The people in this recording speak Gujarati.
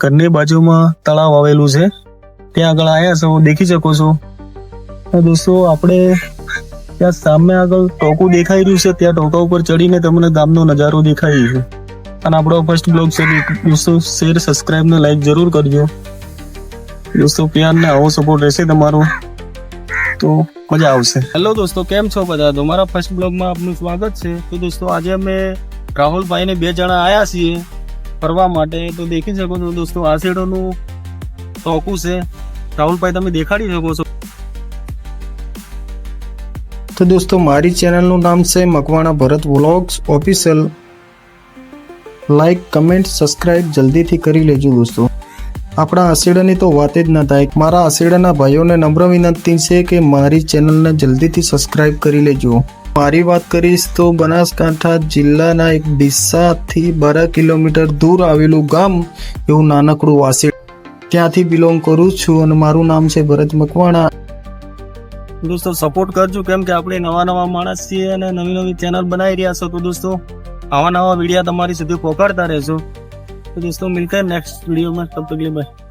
ઘરની બાજુમાં તળાવ આવેલું છે. ત્યાં આગળ આવ્યા છો, દેખી શકો છો. દોસ્તો, આપણે ત્યાં સામે આગળ ટોકું દેખાઈ રહ્યું છે. ત્યાં ટોકા ઉપર ચડીને તમને ગામનો નજારો દેખાઈ છે. અને આપણો ફર્સ્ટ બ્લોગ છે દોસ્તો શેર સબસ્ક્રાઇબ ને લાઈક જરૂર કરજો. દોસ્તો પ્યાર ને આવો સપોર્ટ રહેશે તમારો. તો મજા આવશે. હેલો દોસ્તો, કેમ છો બધા? તમારા મારા ફર્સ્ટ બ્લોગમાં આપનું સ્વાગત છે. તો દોસ્તો, આજે અમે રાહુલભાઈને બે જણા આવ્યા છીએ. ફરવા માટે, તો દેખી શકો છો દોસ્તો, આ શેડોનું ટોકું છે. રાહુલભાઈ, તમે દેખાડી શકો છો. તો દોસ્તો, મારી ચેનલનું નામ છે Makwana Bharat vlogs. Official like comment subscribe જલ્દીથી કરી લેજો દોસ્તો. આપણા આશેડાની તો વાત જ ન થાય. મારા આશેડાના ભાઈઓને નમ્ર વિનંતી છે કે મારી ચેનલને જલ્દીથી સબસ્ક્રાઇબ કરી લેજો. મારી વાત કરીશ તો બનાસકાંઠા જિલ્લાના એક ડીસાથી બારા કિલોમીટર દૂર આવેલું ગામ એવું નાનકડું વાસી ત્યાંથી બિલોંગ કરું છું અને મારું નામ છે ભરત મકવાણા. દોસ્તો સપોર્ટ કરજો કેમ કે આપણે નવા નવા માણસ છીએ અને નવી નવી ચેનલ બનાવી રહ્યા છો તો દોસ્તો, આવા નવા વિડીયા તમારી સુધી પહોંચાડતા રહેશો. તો દોસ્તો મિલતા નેક્સ્ટ વિડીયોમાં તબ તકલીફ બાય